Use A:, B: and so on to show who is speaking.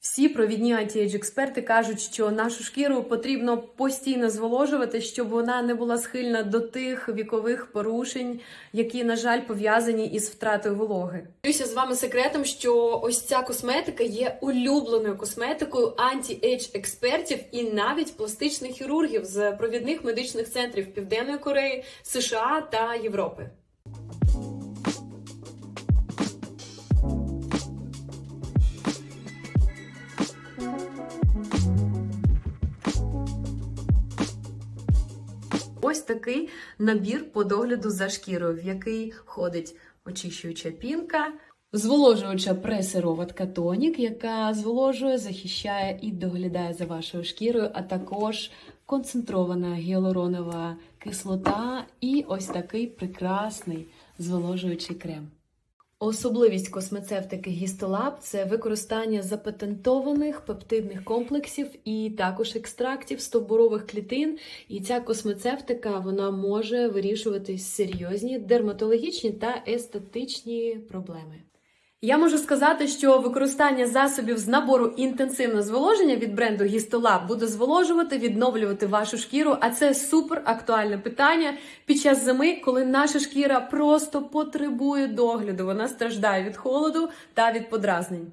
A: Всі провідні антіейдж експерти кажуть, що нашу шкіру потрібно постійно зволожувати, щоб вона не була схильна до тих вікових порушень, які, на жаль, пов'язані із втратою вологи. Ділюся з вами секретом, що ось ця косметика є улюбленою косметикою анті-ейдж експертів і навіть пластичних хірургів з провідних медичних центрів Південної Кореї, США та Європи. Ось такий набір по догляду за шкірою, в який входить очищуюча пінка, зволожуюча пресироватка тонік, яка зволожує, захищає і доглядає за вашою шкірою, а також концентрована гіалуронова кислота і ось такий прекрасний зволожуючий крем. Особливість космецевтики Гістолаб це використання запатентованих пептидних комплексів і також екстрактів стовбурових клітин. І ця космецевтика вона може вирішувати серйозні дерматологічні та естетичні проблеми. Я можу сказати, що використання засобів з набору інтенсивне зволоження від бренду Гістолаб буде зволожувати, відновлювати вашу шкіру. А це супер актуальне питання під час зими, коли наша шкіра просто потребує догляду. Вона страждає від холоду та від подразнень.